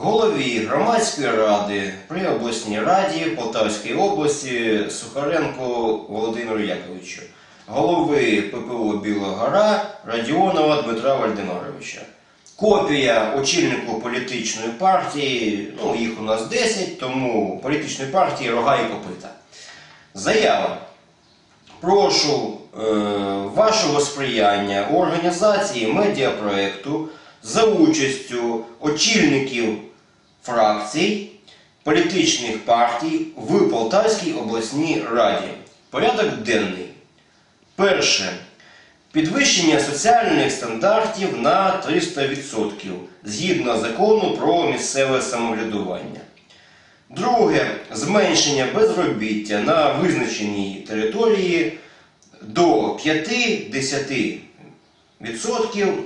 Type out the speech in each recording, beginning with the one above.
голові громадської ради при обласній раді Полтавської області Сухаренко Володимиру Яковичу, голови ППО Біла Гора Радіонова Дмитра Вальдемаровича. Копія очільнику політичної партії, ну їх у нас 10, тому політичної партії Рога і Копита. Заява. Прошу е, вашого сприяння у організації медіапроекту за участю очільників фракцій політичних партій в Полтавській обласній раді. Порядок денний. Перше. Підвищення соціальних стандартів на 300% згідно закону про місцеве самоврядування. Друге зменшення безробіття на визначеній території до 5-10%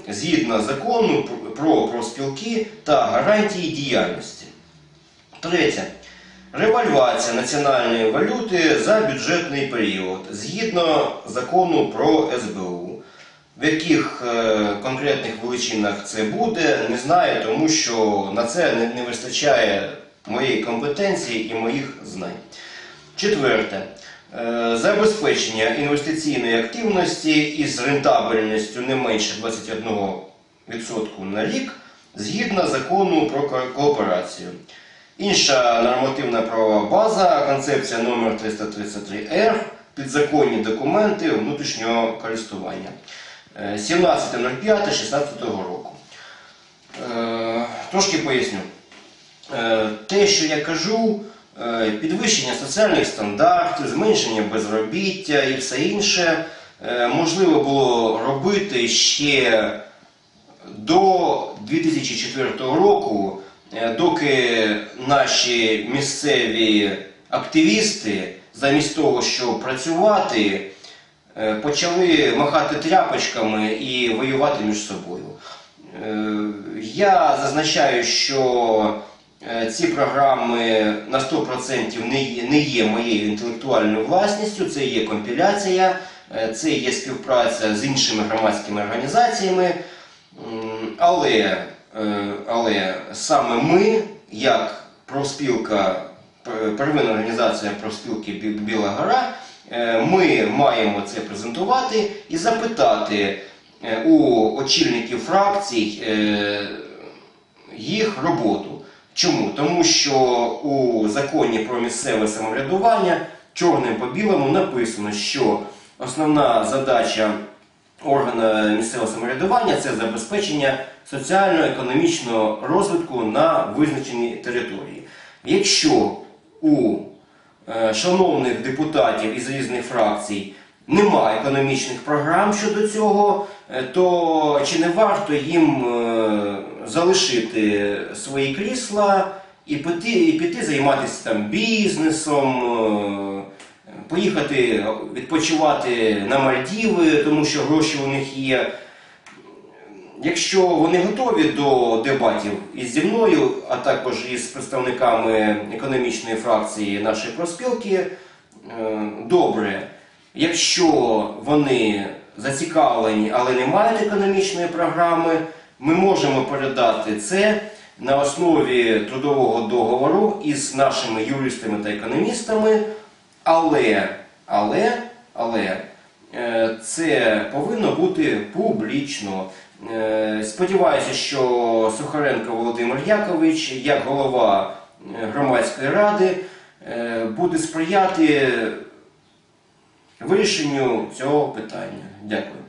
згідно закону про профспілки та гарантії діяльності. Третє. Ревальвація національної валюти за бюджетний період згідно закону про СБУ. В яких е, конкретних величинах це буде, не знаю, тому що на це не вистачає моєї компетенції і моїх знань. Четверте. Е, Забезпечення інвестиційної активності із рентабельністю не менше 21% на рік згідно закону про кооперацію. Інша нормативна правова база, концепція номер 333Р, підзаконні документи внутрішнього користування. Е, 17.05.16 року. Е, Трошки поясню. Е, Те, що я кажу, е, підвищення соціальних стандартів, зменшення безробіття і все інше е, можливо було робити ще до 2004 року, е, доки наші місцеві активісти, замість того, щоб працювати, е, почали махати тряпочками і воювати між собою. Е, Я зазначаю, що е, ці програми на 100% не є, не є моєю інтелектуальною власністю, це є компіляція, е, це є співпраця з іншими громадськими організаціями. Але, е, але саме ми, як профспілка, первинна організація профспілки Біла Гора, е, ми маємо це презентувати і запитати е, у очільників фракцій е, їх роботу. Чому? Тому що у законі про місцеве самоврядування чорним по білому написано, що основна задача органа місцевого самоврядування це забезпечення соціально-економічного розвитку на визначеній території. Якщо у е, шановних депутатів із різних фракцій немає економічних програм щодо цього, е, то чи не варто їм е, залишити свої крісла і піти, і піти займатися там бізнесом, е, поїхати відпочивати на Мальдіви, тому що гроші у них є. Якщо вони готові до дебатів із зі мною, а також із представниками економічної фракції нашої проспілки, добре. Якщо вони зацікавлені, але не мають економічної програми, ми можемо передати це на основі трудового договору із нашими юристами та економістами, але, але, але е, це повинно бути публічно. Е, Сподіваюся, що Сухаренко Володимир Якович, як голова е, громадської ради, буде сприяти вирішенню цього питання. Дякую.